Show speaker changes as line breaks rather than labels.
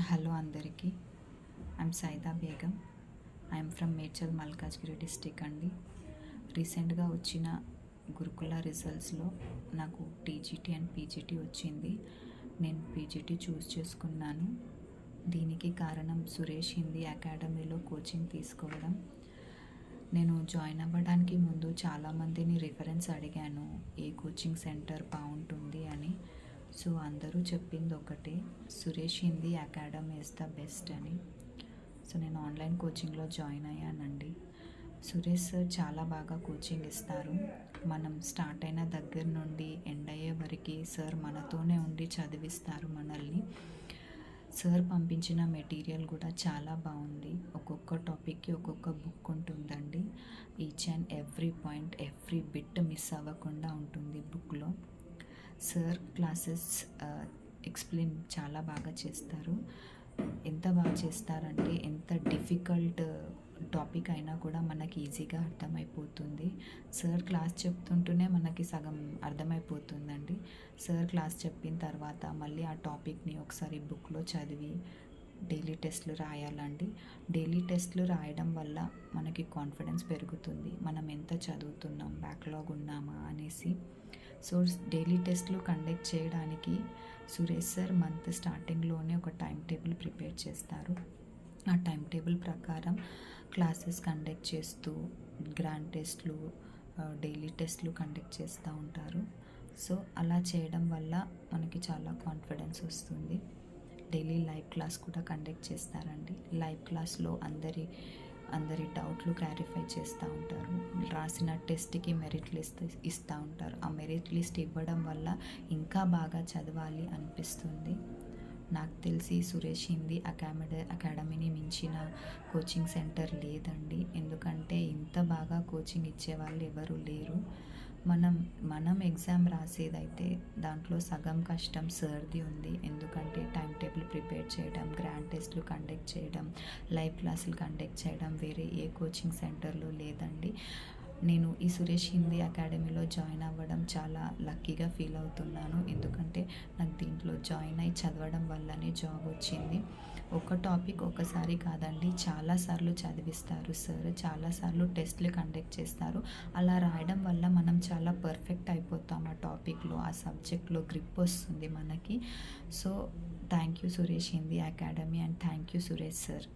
Hello అందరికీ. I'm Saida Begum I'm from Medchal Malkajgiri district అండి. రీసెంట్గా వచ్చిన గురుకుల రిజల్ట్స్లో నాకు టీజీటీ అండ్ పీజీటీ వచ్చింది. నేను పీజీటీ చూస్ చేసుకున్నాను. దీనికి కారణం సురేష్ హిందీ అకాడమీలో కోచింగ్ తీసుకోవడం. నేను జాయిన్ అవ్వడానికి ముందు చాలామందిని రిఫరెన్స్ అడిగాను. ఏ కోచింగ్ సెంటర్ బాగుంటుంది? సో అందరూ చెప్పింది ఒకటే Suresh Hindi academy is the best అని. సో నేను ఆన్లైన్ కోచింగ్లో జాయిన్ అయ్యానండి. సురేష్ సార్ చాలా బాగా కోచింగ్ ఇస్తారు. మనం స్టార్ట్ అయిన దగ్గర నుండి ఎండ్ అయ్యే వరకు సార్ మనతోనే ఉండి చదివిస్తారు మనల్ని. సార్ పంపించిన మెటీరియల్ కూడా చాలా బాగుంది. ఒక్కొక్క టాపిక్కి ఒక్కొక్క బుక్ ఉంటుందండి. Each and every point every bit miss అవ్వకుండా ఉంటుంది బుక్లో. సార్ క్లాసెస్ ఎక్స్ప్లెయిన్ చాలా బాగా చేస్తారు. ఎంత బాగా చేస్తారంటే ఎంత డిఫికల్ట్ టాపిక్ అయినా కూడా మనకి ఈజీగా అర్థమైపోతుంది. సార్ క్లాస్ చెప్తుంటూనే మనకి సగం అర్థమైపోతుందండి. సార్ క్లాస్ చెప్పిన తర్వాత మళ్ళీ ఆ టాపిక్ని ఒకసారి బుక్లో చదివి డైలీ టెస్ట్లు రాయాలండి. డైలీ టెస్ట్లు రాయడం వల్ల మనకి కాన్ఫిడెన్స్ పెరుగుతుంది. మనం ఎంత చదువుతున్నాం బ్యాక్లాగ్ ఉన్నామా అనేసి సో డైలీ టెస్ట్లు కండక్ట్ చేయడానికి సురేష్ సార్ మంత్ స్టార్టింగ్లోనే ఒక టైం టేబుల్ ప్రిపేర్ చేస్తారు. ఆ టైం టేబుల్ ప్రకారం క్లాసెస్ కండక్ట్ చేస్తూ గ్రాండ్ టెస్ట్లు డైలీ టెస్ట్లు కండక్ట్ చేస్తూ ఉంటారు. సో అలా చేయడం వల్ల మనకి చాలా కాన్ఫిడెన్స్ వస్తుంది. డైలీ లైవ్ క్లాస్ కూడా కండక్ట్ చేస్తారండి. లైవ్ క్లాస్లో అందరి అందరి డౌట్లు క్లారిఫై చేస్తూ ఉంటారు. రాసిన టెస్ట్కి మెరిట్ లిస్ట్ ఇస్తూ ఉంటారు. ఆ మెరిట్ లిస్ట్ ఇవ్వడం వల్ల ఇంకా బాగా చదవాలి అనిపిస్తుంది. నాకు తెలిసి సురేష్ హిందీ అకామెడీ అకాడమీని మించిన కోచింగ్ సెంటర్ లేదండి. ఎందుకంటే ఇంత బాగా కోచింగ్ ఇచ్చే వాళ్ళు ఎవరు లేరు. మనం మనం ఎగ్జామ్ రాసేదైతే దాంట్లో సగం కష్టం సర్ది ఉంది. ఎందుకంటే టైం టేబుల్ ప్రిపేర్ చేయడం గ్రాండ్ టెస్ట్లు కండక్ట్ చేయడం లైవ్ క్లాసులు కండక్ట్ చేయడం వేరే ఏ కోచింగ్ సెంటర్లో లేదండి. నేను ఈ సురేష్ హిందీ అకాడమీలో జాయిన్ అవ్వడం చాలా లక్కీగా ఫీల్ అవుతున్నాను. ఎందుకంటే నాకు దీంట్లో జాయిన్ అయి చదవడం వల్లనే జాబ్ వచ్చింది. ఒక టాపిక్ ఒకసారి కాదండి చాలాసార్లు చదివిస్తారు సార్. చాలాసార్లు టెస్ట్లు కండక్ట్ చేస్తారు. అలా రాయడం వల్ల చాలా పర్ఫెక్ట్ అయిపోతాం ఆ టాపిక్లో ఆ సబ్జెక్ట్లో గ్రిప్ వస్తుంది మనకి. So thank you Suresh Hindi academy and thank you Suresh sir